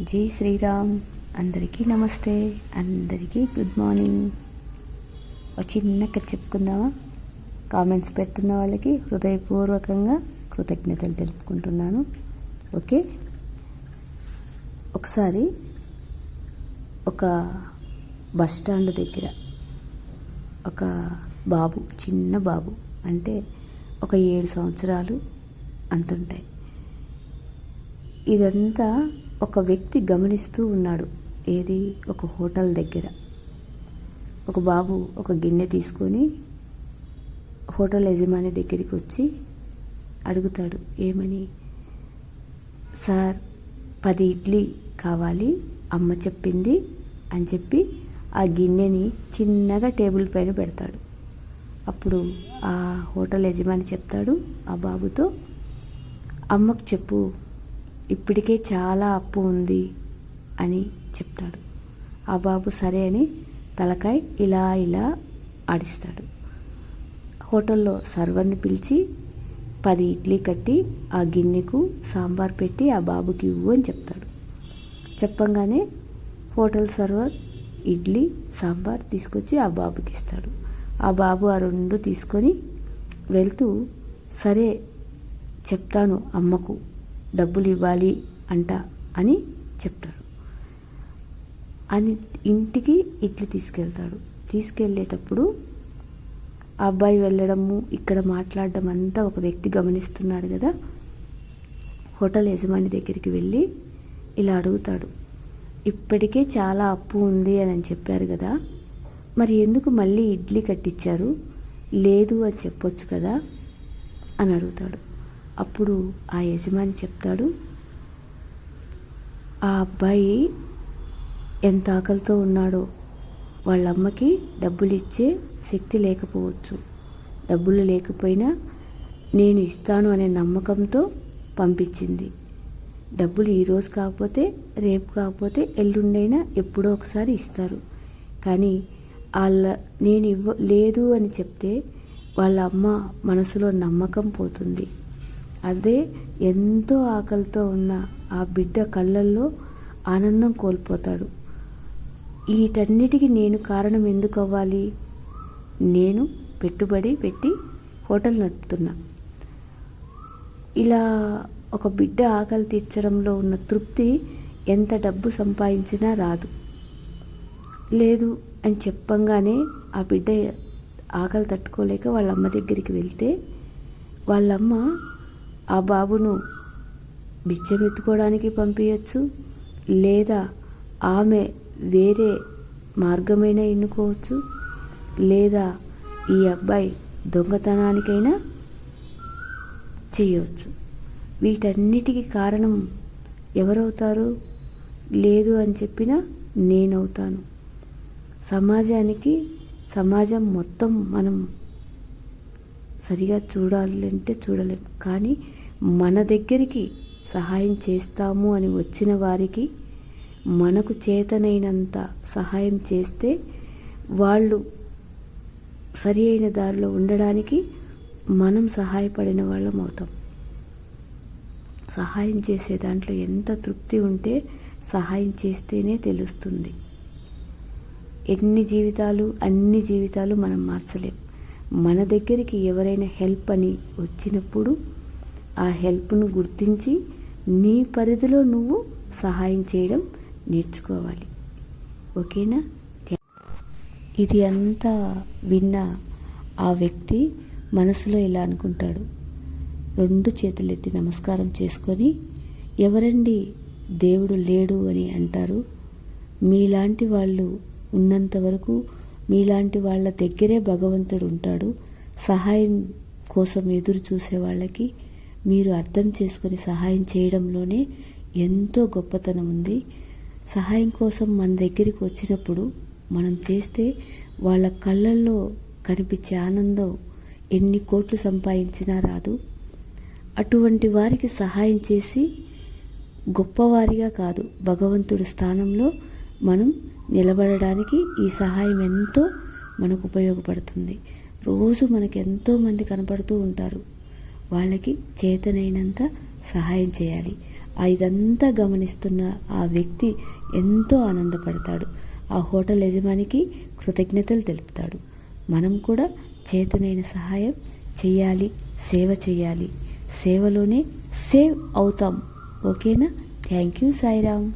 జై శ్రీరామ్. అందరికీ నమస్తే. అందరికీ గుడ్ మార్నింగ్. ఒక చిన్న చెప్పుకుందామా? కామెంట్స్ పెడుతున్న వాళ్ళకి హృదయపూర్వకంగా కృతజ్ఞతలు తెలుపుకుంటున్నాను. ఓకే? ఒకసారి ఒక బస్ స్టాండ్ దగ్గర ఒక బాబు చిన్న బాబు అంటే ఒక ఏడు సంవత్సరాలు అంతుంటాయి. ఇదంతా ఒక వ్యక్తి గమనిస్తూ ఉన్నాడు. ఏది? ఒక హోటల్ దగ్గర. ఒక బాబు ఒక గిన్నె తీసుకొని హోటల్ యజమాని దగ్గరికి వచ్చి అడుగుతాడు ఏమని? సార్ పది ఇడ్లీ కావాలి అమ్మ చెప్పింది అని చెప్పి ఆ గిన్నెని చిన్నగా టేబుల్ పైన పెడతాడు. అప్పుడు ఆ హోటల్ యజమాని చెప్తాడు ఆ బాబుతో అమ్మకు చెప్పు ఇప్పటికే చాలా అప్పు ఉంది అని చెప్తాడు. ఆ బాబు సరే అని తలకాయ ఇలా ఇలా ఆడిస్తాడు. హోటల్లో సర్వర్ని పిలిచి పది ఇడ్లీ కట్టి ఆ గిన్నెకు సాంబార్ పెట్టి ఆ బాబుకి ఇవ్వు అని చెప్తాడు. చెప్పంగానే హోటల్ సర్వర్ ఇడ్లీ సాంబార్ తీసుకొచ్చి ఆ బాబుకి ఇస్తాడు. ఆ బాబు ఆ రెండు తీసుకొని వెళ్తూ సరే చెప్తాను అమ్మకు. డబ్బులు ఇవ్వాలి అంట అని చెప్తాడు. అని ఇంటికి ఇడ్లీ తీసుకెళ్తాడు. తీసుకెళ్ళేటప్పుడు అబ్బాయి వెళ్ళడము ఇక్కడ మాట్లాడడం అంతా ఒక వ్యక్తి గమనిస్తున్నాడు కదా. హోటల్ యజమాని దగ్గరికి వెళ్ళి ఇలా అడుగుతాడు. ఇప్పటికే చాలా అప్పు ఉంది అని చెప్పారు కదా. మరి ఎందుకు మళ్ళీ ఇడ్లీ కట్టించారు లేదు అని చెప్పొచ్చు కదా అని అడుగుతాడు. అప్పుడు ఆ యజమాని చెప్తాడు ఆ అబ్బాయి ఎంత ఆకలితో ఉన్నాడో వాళ్ళ అమ్మకి డబ్బులు ఇచ్చే శక్తి లేకపోవచ్చు. డబ్బులు లేకపోయినా నేను ఇస్తాను అనే నమ్మకంతో పంపించింది. డబ్బులు ఈరోజు కాకపోతే రేపు కాకపోతే ఎల్లుండైనా ఎప్పుడో ఒకసారి ఇస్తారు. కానీ వాళ్ళ నేను ఇవ్వ లేదు అని చెప్తే వాళ్ళ అమ్మ మనసులో నమ్మకం పోతుంది. అదే ఎంతో ఆకలితో ఉన్న ఆ బిడ్డ కళ్ళల్లో ఆనందం కోల్పోతాడు. వీటన్నిటికీ నేను కారణం ఎందుకు అవ్వాలి నేను పెట్టుబడి పెట్టి హోటల్ నడుపుతున్నా. ఇలా ఒక బిడ్డ ఆకలి తీర్చడంలో ఉన్న తృప్తి ఎంత డబ్బు సంపాదించినా రాదు. లేదు అని చెప్పంగానే ఆ బిడ్డ ఆకలి తట్టుకోలేక వాళ్ళ అమ్మ దగ్గరికి వెళ్తే వాళ్ళమ్మ ఆ బాబును బిచ్చమెత్తుకోవడానికి పంపించచ్చు లేదా ఆమె వేరే మార్గమైనా ఎన్నుకోవచ్చు లేదా ఈ అబ్బాయి దొంగతనానికైనా చేయవచ్చు వీటన్నిటికీ కారణం ఎవరవుతారు? లేదు అని చెప్పినా నేనవుతాను. సమాజానికి సమాజం మొత్తం మనం సరిగా చూడాలంటే చూడలేం. కానీ మన దగ్గరికి సహాయం చేస్తాము అని వచ్చిన వారికి మనకు చేతనైనంత సహాయం చేస్తే వాళ్ళు సరి అయిన దారిలో ఉండడానికి మనం సహాయపడిన వాళ్ళం అవుతాం. సహాయం చేసే దాంట్లో ఎంత తృప్తి ఉంటే సహాయం చేస్తేనే తెలుస్తుంది. ఎన్ని జీవితాలు అన్ని జీవితాలు మనం మార్చలేం. మన దగ్గరికి ఎవరైనా హెల్ప్ అని వచ్చినప్పుడు ఆ హెల్ప్ను గుర్తించి నీ పరిధిలో నువ్వు సహాయం చేయడం నేర్చుకోవాలి. ఓకేనా? ఇది అంతా విన్న ఆ వ్యక్తి మనసులో ఇలా అనుకుంటాడు. రెండు చేతులెత్తి నమస్కారం చేసుకొని ఎవరండి దేవుడు లేడు అని అంటారు? మీలాంటి వాళ్ళు ఉన్నంత వరకు మీలాంటి వాళ్ళ దగ్గరే భగవంతుడు ఉంటాడు. సహాయం కోసం ఎదురు చూసే వాళ్ళకి మీరు అర్థం చేసుకొని సహాయం చేయడంలోనే ఎంతో గొప్పతనం ఉంది. సహాయం కోసం మన దగ్గరికి వచ్చినప్పుడు మనం చేస్తే వాళ్ళ కళ్ళల్లో కనిపించే ఆనందం ఎన్ని కోట్లు సంపాదించినా రాదు. అటువంటి వారికి సహాయం చేసి గొప్పవారిగా కాదు భగవంతుడి స్థానంలో మనం నిలబడడానికి ఈ సహాయం ఎంతో మనకు ఉపయోగపడుతుంది. రోజు మనకు ఎంతోమంది కనపడుతూ ఉంటారు. వాళ్ళకి చేతనైనంత సహాయం చేయాలి. ఇదంతా గమనిస్తున్న ఆ వ్యక్తి ఎంతో ఆనందపడతాడు. ఆ హోటల్ యజమానికి కృతజ్ఞతలు తెలుపుతాడు. మనం కూడా చేతనైన సహాయం చేయాలి సేవ చేయాలి. సేవలోనే సేవ్ అవుతాం. ఓకేనా? Thank you Sairam.